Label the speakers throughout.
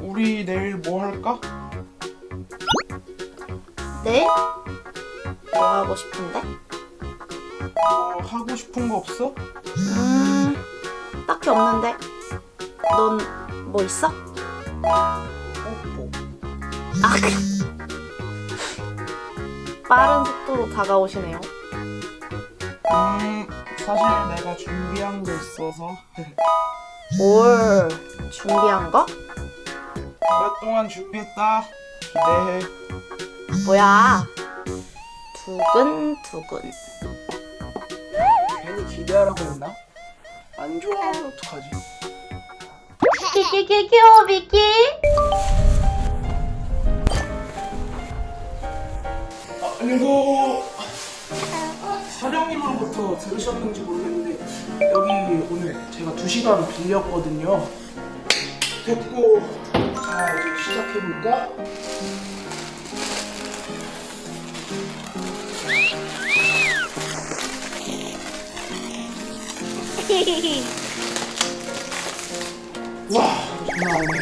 Speaker 1: 우리 내일 뭐 할까?
Speaker 2: 네? 뭐 하고 싶은데?
Speaker 1: 뭐 하고 싶은 거 없어?
Speaker 2: 음, 딱히 없는데. 넌 뭐 있어?
Speaker 1: 뽀뽀.
Speaker 2: 아, 그... 빠른 속도로 다가오시네요.
Speaker 1: 음, 사실 내가 준비한 게 있어서
Speaker 2: 뭘 준비한 거?
Speaker 1: 오랫동안 준비했다. 기대해.
Speaker 2: 뭐야? 두근두근.
Speaker 1: 괜히 기대하라고 했나? 안 좋아하면 어떡하지?
Speaker 2: 끼끼끼끼 비키.
Speaker 1: 아, 그리고 사장님으로부터 들으셨는지 모르겠는데 여기 오늘 제가 2시간 빌렸거든요 됐고 자 이제 시작해볼까? 와 장난 아니네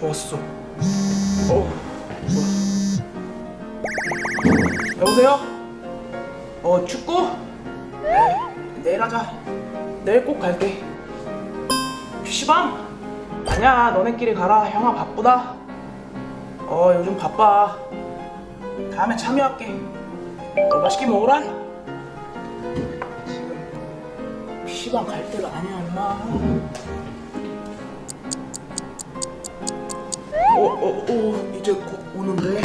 Speaker 1: 좋았어. 어, 좋아. 여보세요? 어 축구? 네, 내일 하자. 내일 꼭 갈게. PC방? 아니야, 너네끼리 가라. 형아 바쁘다. 어, 요즘 바빠. 다음에 참여할게. 어, 맛있게 먹어라. 지금 PC방 갈 때가 아니야 임마 어, 어, 어, 이제 곧 오는데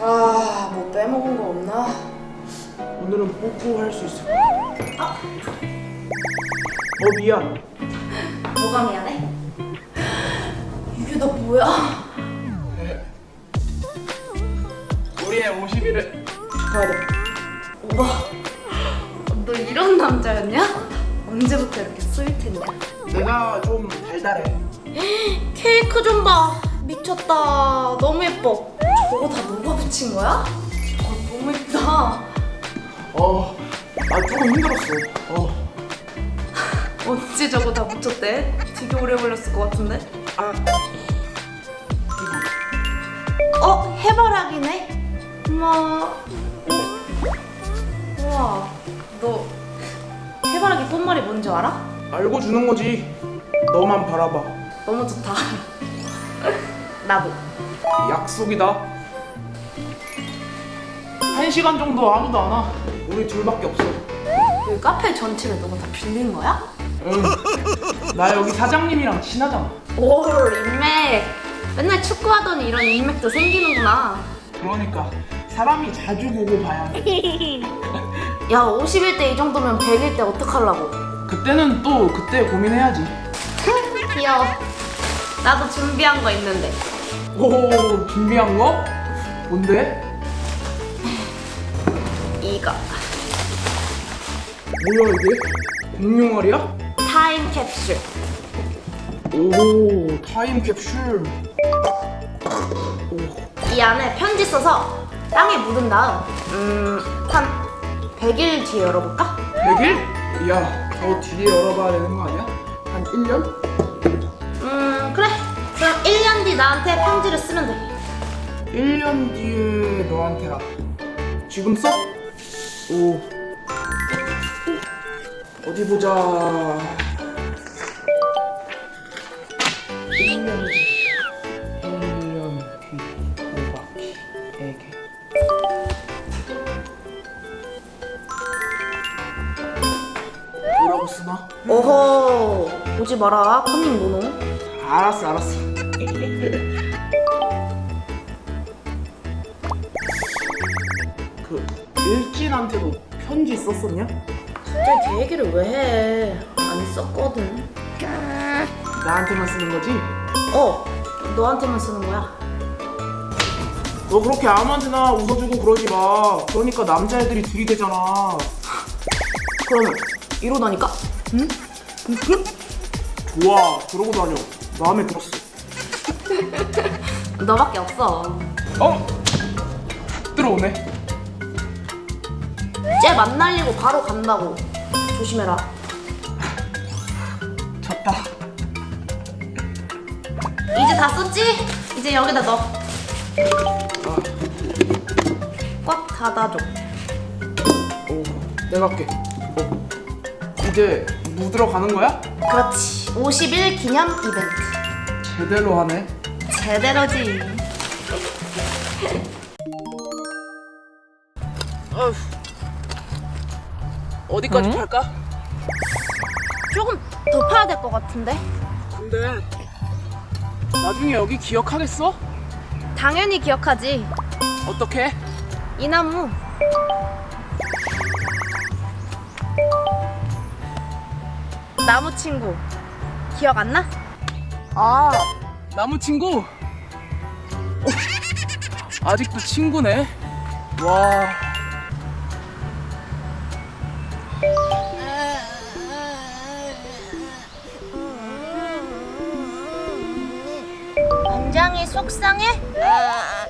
Speaker 2: 아, 뭐 빼먹은 거 없나?
Speaker 1: 오늘은 뽀뽀 할 수 있을까? 어, 미안
Speaker 2: 뭐가 미안해? 이게 너 뭐야?
Speaker 1: 우리의 50일을 축하하자
Speaker 2: 오빠, 너 이런 남자였냐? 언제부터 이렇게 스윗했냐?
Speaker 1: 내가 좀 달달해
Speaker 2: 케이크 좀 봐. 미쳤다. 너무 예뻐. 저거 다 너가 붙인 거야? 저거 너무 예쁘다.
Speaker 1: 어, 아 조금 힘들었어 어,
Speaker 2: 어찌 저거 다 붙였대? 되게 오래 걸렸을 것 같은데?
Speaker 1: 아
Speaker 2: 어? 해바라기네? 우와. 우와. 너 해바라기 꽃말이 뭔지 알아?
Speaker 1: 알고 주는 거지 너만 바라봐
Speaker 2: 너무 좋다. 나도.
Speaker 1: 약속이다. 한 시간 정도 아무도 안 와. 우리 둘밖에 없어.
Speaker 2: 그 카페 전체를 너가 다 빌린 거야?
Speaker 1: 응. 나 여기 사장님이랑 친하잖아.
Speaker 2: 올 인맥. 맨날 축구하더니 이런 인맥도 생기는구나.
Speaker 1: 그러니까 사람이 자주 보고 봐야 돼.
Speaker 2: 야 51대 이 정도면 100일 때 어떡하려고?
Speaker 1: 그때는 또 그때 고민해야지.
Speaker 2: 귀여워. 나도 준비한 거 있는데.
Speaker 1: 오 준비한 거? 뭔데?
Speaker 2: 이거
Speaker 1: 뭐야 이게? 공룡알이야?
Speaker 2: 타임 캡슐.
Speaker 1: 오 타임 캡슐. 오
Speaker 2: 이 안에 편지 써서 땅에 묻은 다음 음한 100일 뒤에 열어볼까?
Speaker 1: 100일? 야, 저 뒤에 열어봐야 되는 거 아니야? 한 1년?
Speaker 2: 음 그래. 그럼 1년 뒤 나한테 편지를 쓰면 돼.
Speaker 1: 1년 뒤에 너한테라. 지금 써? 오. 어디 보자.
Speaker 2: 보지 마라 컨닝 노노.
Speaker 1: 알았어, 알았어. 그 일진한테도 편지 썼었냐?
Speaker 2: 갑자기 걔 얘기를 왜 해? 안 썼거든.
Speaker 1: 나한테만 쓰는 거지?
Speaker 2: 어 너한테만 쓰는 거야.
Speaker 1: 너 그렇게 아무한테나 웃어주고 그러지 마. 그러니까 남자애들이 들이대잖아.
Speaker 2: 그러면 이러다니까? 응?
Speaker 1: 좋아, 그러고 다녀. 마음에 들었어.
Speaker 2: 너밖에 없어.
Speaker 1: 어? 들어오네.
Speaker 2: 쟤 만날리고 바로 간다고. 조심해라.
Speaker 1: 졌다.
Speaker 2: 이제 다 썼지? 이제 여기다 넣어.
Speaker 1: 아,
Speaker 2: 꽉 닫아줘.
Speaker 1: 어, 내가 할게. 어, 이제 묻으러 가는 거야?
Speaker 2: 그렇지. 50일 기념 이벤트.
Speaker 1: 제대로 하네.
Speaker 2: 제대로지.
Speaker 1: 어휴. 어디까지 팔까?
Speaker 2: 조금 더 파야 될 것 같은데?
Speaker 1: 근데 나중에 여기 기억하겠어?
Speaker 2: 당연히 기억하지.
Speaker 1: 어떻게?
Speaker 2: 이 나무. 나무 친구. 기억 안 나?
Speaker 1: 아 나무 친구. 어, 아직도 친구네. 와.
Speaker 2: 원장이 속상해?
Speaker 3: 아,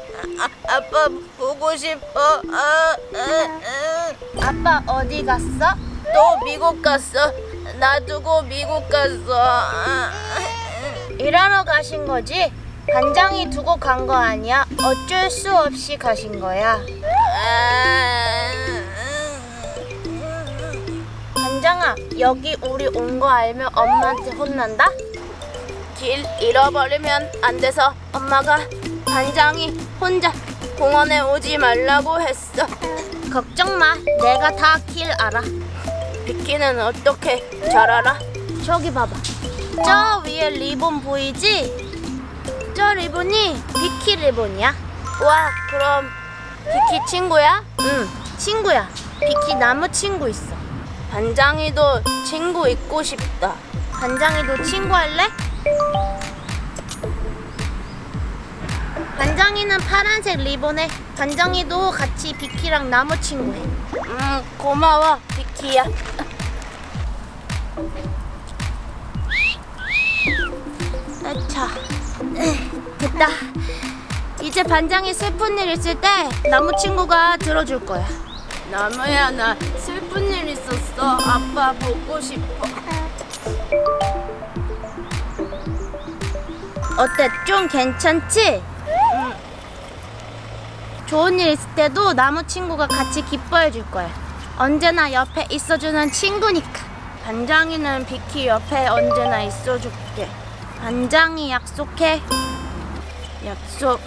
Speaker 3: 아 빠 보고 싶어. 아, 아,
Speaker 2: 아빠 어디 갔어?
Speaker 3: 아. 또 미국 갔어. 놔두고 미국 갔어. 아,
Speaker 2: 일하러 가신 거지? 반장이 두고 간 거 아니야? 어쩔 수 없이 가신 거야.
Speaker 3: 아,
Speaker 2: 반장아, 여기 우리 온 거 알면 엄마한테 혼난다?
Speaker 3: 길 잃어버리면 안 돼서 엄마가 반장이 혼자 공원에 오지 말라고 했어.
Speaker 2: 걱정 마, 내가 다 길 알아.
Speaker 3: 비키는 어떻게 잘 알아?
Speaker 2: 저기 봐봐. 저 위에 리본 보이지? 저 리본이 비키 리본이야.
Speaker 3: 와, 그럼 비키 친구야?
Speaker 2: 응, 친구야. 비키 나무 친구 있어.
Speaker 3: 반장이도 친구 있고 싶다.
Speaker 2: 반장이도 친구 할래? 반장이는 파란색 리본에 반장이도 같이 비키랑 나무 친구해.
Speaker 3: 음, 고마워, 비키야.
Speaker 2: 아차, 됐다. 이제 반장이 슬픈 일 있을 때 나무 친구가 들어줄 거야.
Speaker 3: 나무야, 나 슬픈 일 있었어. 아빠 보고 싶어.
Speaker 2: 어때? 좀 괜찮지? 좋은 일 있을 때도 나무 친구가 같이 기뻐해 줄 거야. 언제나 옆에 있어주는 친구니까. 반장이는 비키 옆에 언제나 있어줄게. 반장이 약속해. 약속.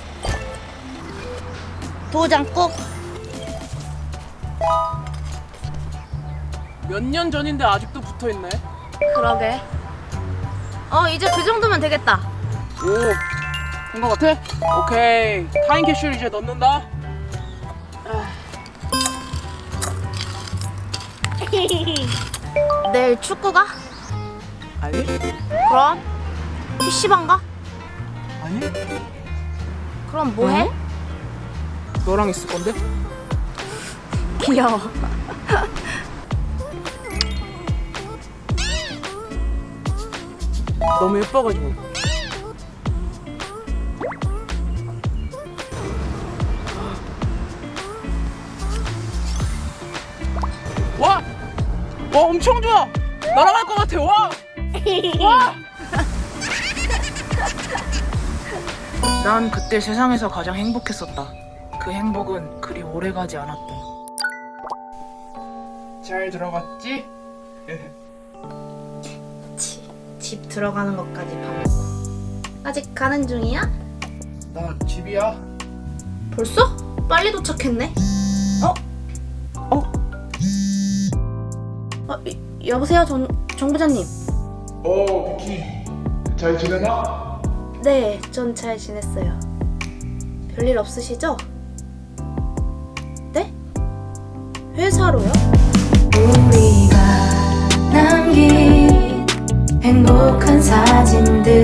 Speaker 2: 도장 꼭.
Speaker 1: 몇 년 전인데 아직도 붙어 있네.
Speaker 2: 그러게. 어, 이제 그 정도면 되겠다.
Speaker 1: 오, 된거 같아? 오케이. 타임 캐슐 이제 넣는다.
Speaker 2: 내일 축구 가?
Speaker 1: 아니?
Speaker 2: 그럼 PC방 가?
Speaker 1: 아니?
Speaker 2: 그럼 뭐 해?
Speaker 1: 너랑 있을 건데?
Speaker 2: 귀여워.
Speaker 1: 너무 예뻐가지고. 와 엄청 좋아! 날아갈 것 같아 와! 와! 난 그때 세상에서 가장 행복했었다. 그 행복은 그리 오래가지 않았다. 잘 들어갔지?
Speaker 2: 치, 집 들어가는 것까지 봐먹고 아직 가는 중이야?
Speaker 1: 나 집이야.
Speaker 2: 벌써? 빨리 도착했네 여보세요 정, 정 부장님
Speaker 4: 어, 비키. 잘 지내나?
Speaker 2: 네, 전 잘 지냈어요 별일 없으시죠? 네? 회사로요?
Speaker 5: 우리가 남긴 행복한 사진들